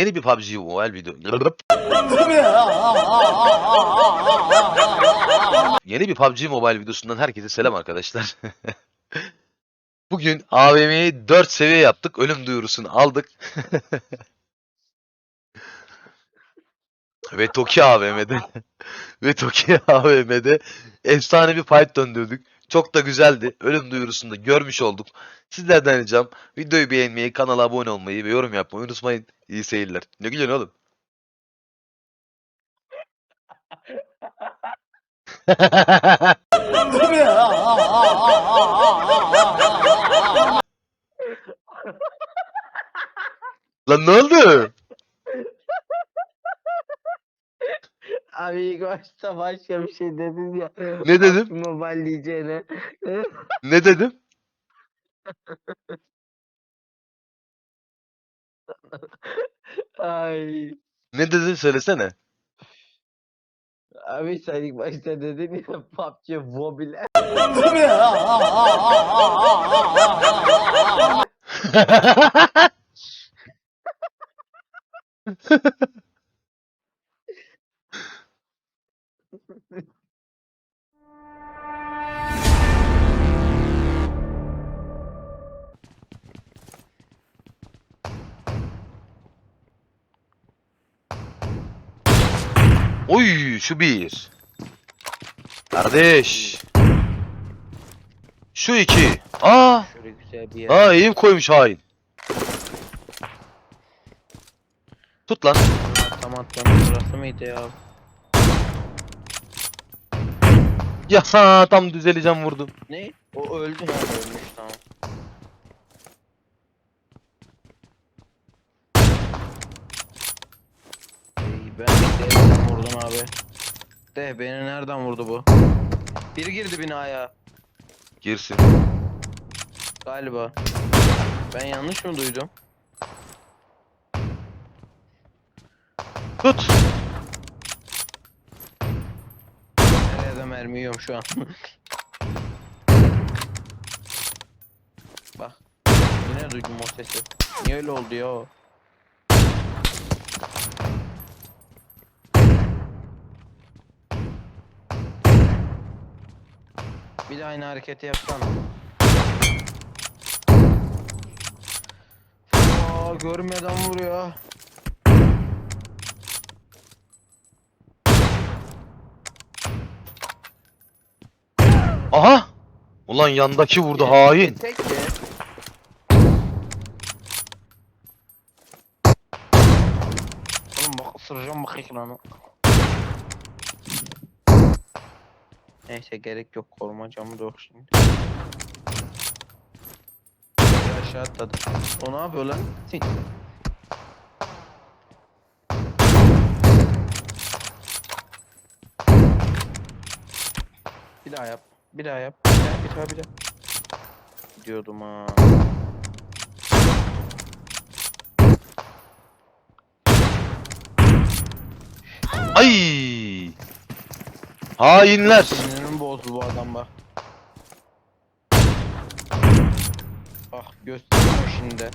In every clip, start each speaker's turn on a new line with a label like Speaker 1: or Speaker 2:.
Speaker 1: Yeni bir PUBG Mobile video. Yeni bir PUBG Mobile videosundan herkese selam arkadaşlar. Bugün AVM'yi 4 seviye yaptık. Ölüm duyurusunu aldık. Ve Toki AVM'de ve Toki AVM'de efsane bir fight döndürdük. Çok da güzeldi. Ölüm duyurusunu da görmüş olduk. Sizlerden ricam videoyu beğenmeyi, kanala abone olmayı ve yorum yapmayı unutmayın. İyi seyirler. Ne gülüyorsun oğlum? Lan ne oldu?
Speaker 2: Abi ilk başta başka bir şey dedin ya.
Speaker 1: Ne dedim?
Speaker 2: Mobile diyeceğine.
Speaker 1: Ne dedim?
Speaker 2: Ay.
Speaker 1: Ne dedin söylesene.
Speaker 2: Abi sen ilk başta dedin ya PUBG Mobile.
Speaker 1: Oy şu bir. Kardeş. Şu iki. Aa.
Speaker 2: Şöyle güzel bir yer.
Speaker 1: Aa eğim koymuş hain. Tut lan.
Speaker 2: Tam atlamış burası mıydı ya?
Speaker 1: Ya tam düzeleceğim vurdum.
Speaker 2: Ne? O öldü lan ölmüş tamam. Ey, Ben de nereden vurdum abi? De beni nereden vurdu bu? Biri girdi binaya
Speaker 1: Girsin.
Speaker 2: galiba. Ben yanlış mı duydum?
Speaker 1: Tut.
Speaker 2: Nerede mermi yiyorum şu an. Bak. Yine duydum o sesi. Niye öyle oldu ya? o? Bir de aynı hareketi yapsana. Aa, görmeden vuruyor.
Speaker 1: Aha. Ulan yandaki vurdu hain.
Speaker 2: Tek de. Oğlum bak ısıracağım bak ekranı. Neyse gerek yok koruma camı da yok şimdi. Aşağı atladı. O ne yapıyor lan? Sik. Bir daha yap. Bir daha yap. Bir daha bir daha bir daha. Gidiyordum ha.
Speaker 1: Ay. Hainler.
Speaker 2: Bozdu bu adam bak. Bak gösteriyor şimdi.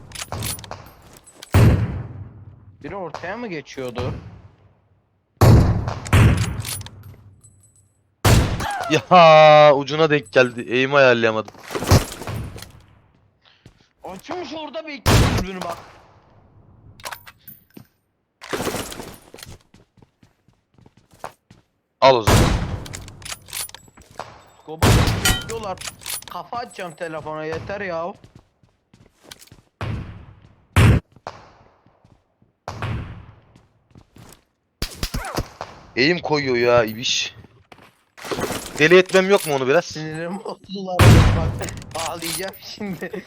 Speaker 2: Biri ortaya mı geçiyordu?
Speaker 1: Ya ucuna denk geldi. Eğimi ayarlayamadım.
Speaker 2: Açmış orada bekliyor dürbünü bak.
Speaker 1: Al o zaman.
Speaker 2: Skoba bekliyorlar. Kafa atacağım telefona yeter ya.
Speaker 1: Eğim koyuyor ya ibiş. Deli etmem yok mu onu biraz?
Speaker 2: Sinirim bozdular bak. Ağlayacağım şimdi.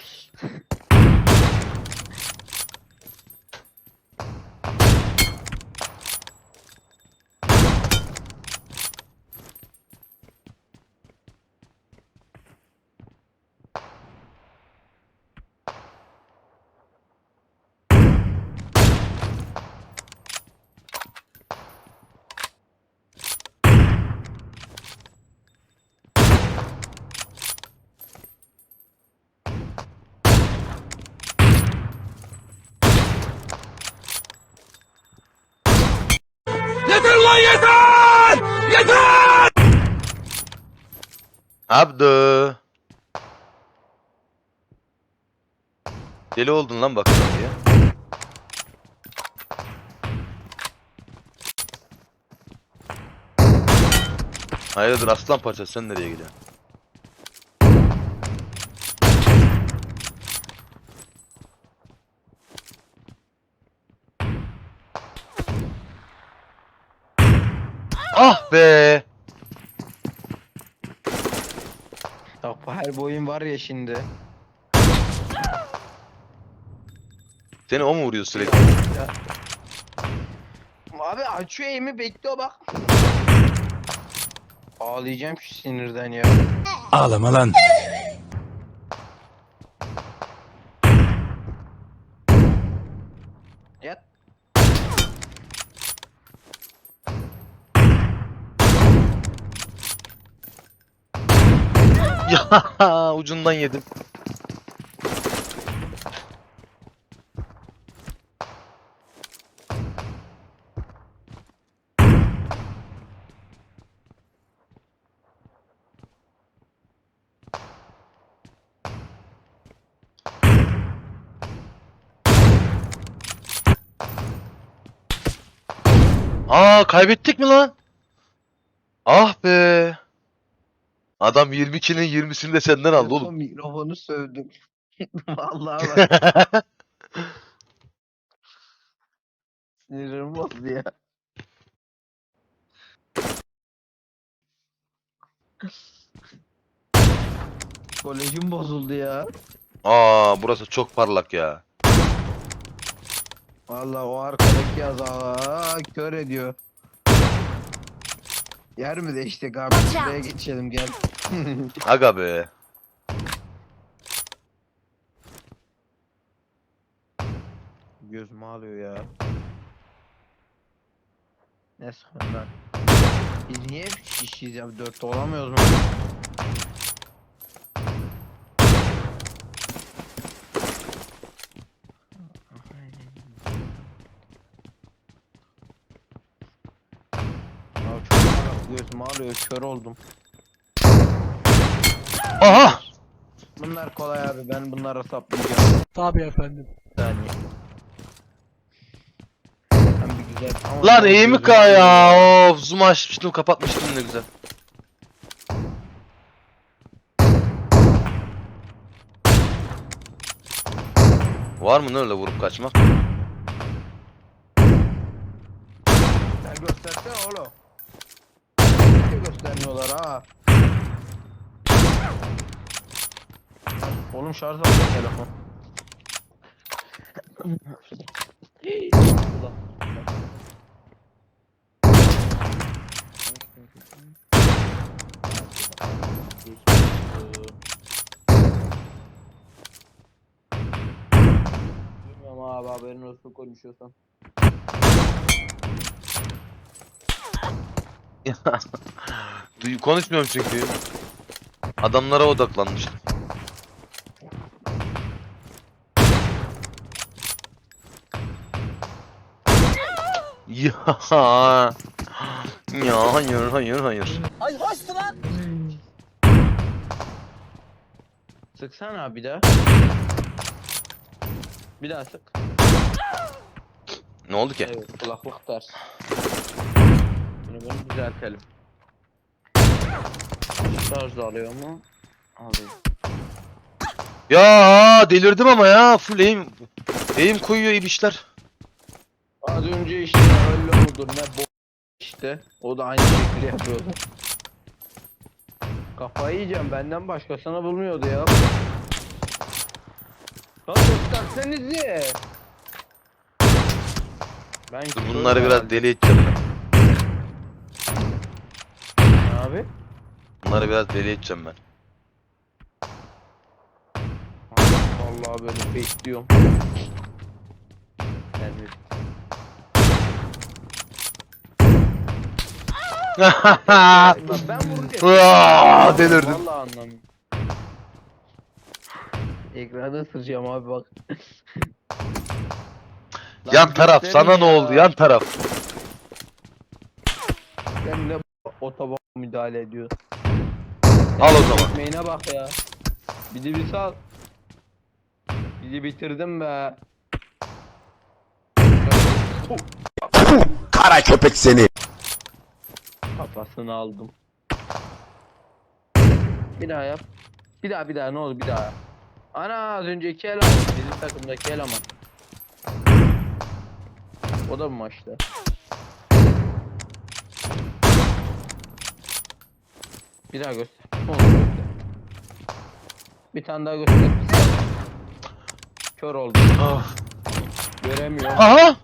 Speaker 1: Abdü. Deli oldun lan bak diye. Hayırdır aslan parçası sen nereye gidiyorsun? Ah be!
Speaker 2: Rafael boyun var ya şimdi.
Speaker 1: Seni o mu vuruyor sürekli?
Speaker 2: Ya. Abi açıyor eğimi bekliyor bak. Ağlayacağım şu sinirden ya.
Speaker 3: Ağlama lan.
Speaker 1: Ya ucundan yedim. Aa kaybettik mi lan? Ah be. Adam 22'nin 20'sini de senden aldı oğlum.
Speaker 2: Mikrofonu sövdüm. Vallahi bak sinirim bozdu ya. Kolejim bozuldu ya.
Speaker 1: Aa burası çok parlak ya.
Speaker 2: Vallahi o arkadaki yaz aa, kör ediyor. Yer mi değiştik abi?
Speaker 4: Out.
Speaker 2: geçelim gel.
Speaker 1: Aga be.
Speaker 2: Gözümü alıyor ya. Ne sonra? Biz niye hep şişiyiz ya? Dörtte olamıyoruz mu? Ya çok alıyor, kör oldum.
Speaker 1: Aha!
Speaker 2: Bunlar kolay abi, ben bunlara saplayacağım.
Speaker 3: Tabii efendim.
Speaker 2: Bir saniye. Ben bir güzel... Ama
Speaker 1: Lan
Speaker 2: çok
Speaker 1: eğimi ka ya. Of zoom açmıştım kapatmıştım ne güzel. Var mı ne öyle vurup kaçmak?
Speaker 2: Sen göstersene oğlum. Hiç göstermiyorlar ha. Oğlum şarj aldı telefon. Bilmiyorum abi haberin olsun konuşuyorsan.
Speaker 1: Konuşmuyorum çünkü. Adamlara odaklanmıştım. Ya. Ya hayır hayır hayır.
Speaker 2: Sıksana abi bir daha. Bir daha sık.
Speaker 1: Ne oldu ki?
Speaker 2: Evet kulaklık ters. Bunu bunu düzeltelim. Şarj da alıyor mu? Alıyor.
Speaker 1: Ya delirdim ama ya. Full aim. Aim koyuyor ibişler.
Speaker 2: Az önce işte öyle mudur ne bo işte. O da aynı şekilde yapıyordu. Kafayı yiyeceğim benden başkasına bulmuyordu ya. Lan göstersenize. Ben
Speaker 1: bunları biraz deli edeceğim ben.
Speaker 2: Abi.
Speaker 1: Bunları biraz deli edeceğim ben.
Speaker 2: Vallahi böyle bekliyorum. Yani ben vuracağım.
Speaker 1: Aa, delirdim.
Speaker 2: Vallahi anlamıyorum. Ekranda ısıracağım abi bak. Lan
Speaker 1: Yan taraf sana ne oldu yan taraf.
Speaker 2: Sen ne otobana müdahale ediyor.
Speaker 1: Al o zaman.
Speaker 2: Ekmeğine bak ya. Bizi bir sal. Bizi bitirdim be.
Speaker 3: Kara köpek seni.
Speaker 2: Kafasını aldım. Bir daha yap. Bir daha bir daha ne olur bir daha. Ana az önceki eleman. Bizim takımdaki eleman. O da mı maçta? Bir daha göster. Bir tane daha göster. Kör oldum.
Speaker 1: Ah.
Speaker 2: Göremiyorum.
Speaker 1: Aha!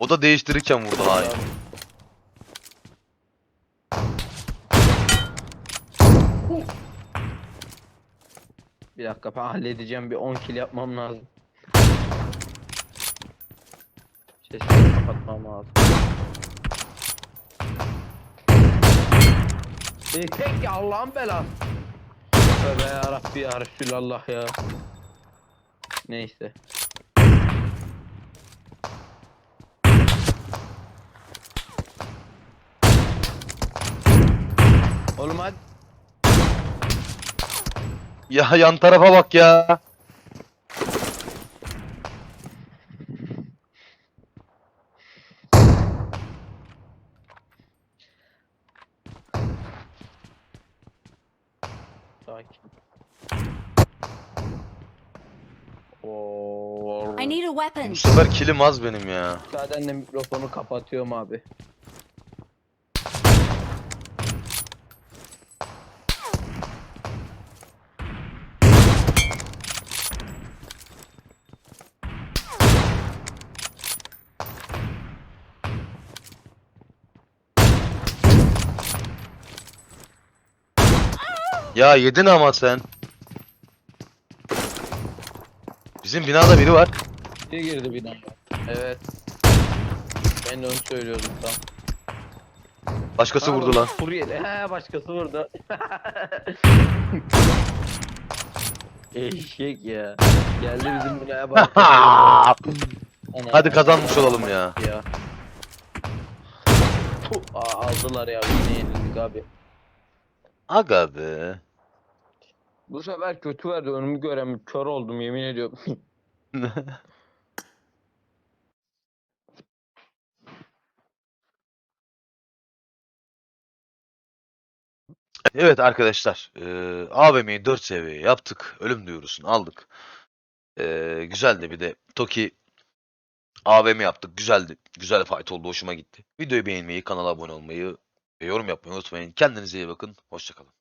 Speaker 1: O da değiştirirken vurdu hayır.
Speaker 2: Bir dakika ben halledeceğim bir 10 kill yapmam lazım. Sesini kapatmam lazım. E, tek ya Allah'ın belası. Tövbe yarabbi ya Resulallah ya. Neyse. Oğlum hadi.
Speaker 1: Ya yan tarafa bak ya.
Speaker 2: Sakin. Oo.
Speaker 4: I need a weapon.
Speaker 1: Bu sefer kilim az benim ya.
Speaker 2: Müsaadenle mikrofonu kapatıyorum abi.
Speaker 1: Ya yedin ama sen. Bizim binada biri var.
Speaker 2: Bir girdi binaya. Evet. Ben de onu söylüyordum tam.
Speaker 1: Başkası vurdu lan.
Speaker 2: Suriyeli. He başkası vurdu. Eşek ya. Geldi bizim binaya bak.
Speaker 1: Hadi kazanmış olalım ya.
Speaker 2: ya. Aa, aldılar ya yine yenildik abi.
Speaker 1: Aga be.
Speaker 2: Bu sefer kötü verdi önümü göremiyorum. Kör oldum yemin ediyorum.
Speaker 1: Evet arkadaşlar. eee AVM'yi 4 seviye yaptık. Ölüm duyurusunu aldık. Eee güzeldi bir de Toki AVM yaptık. Güzeldi. Güzel fight oldu. Hoşuma gitti. Videoyu beğenmeyi, kanala abone olmayı ve yorum yapmayı unutmayın. Kendinize iyi bakın. Hoşçakalın.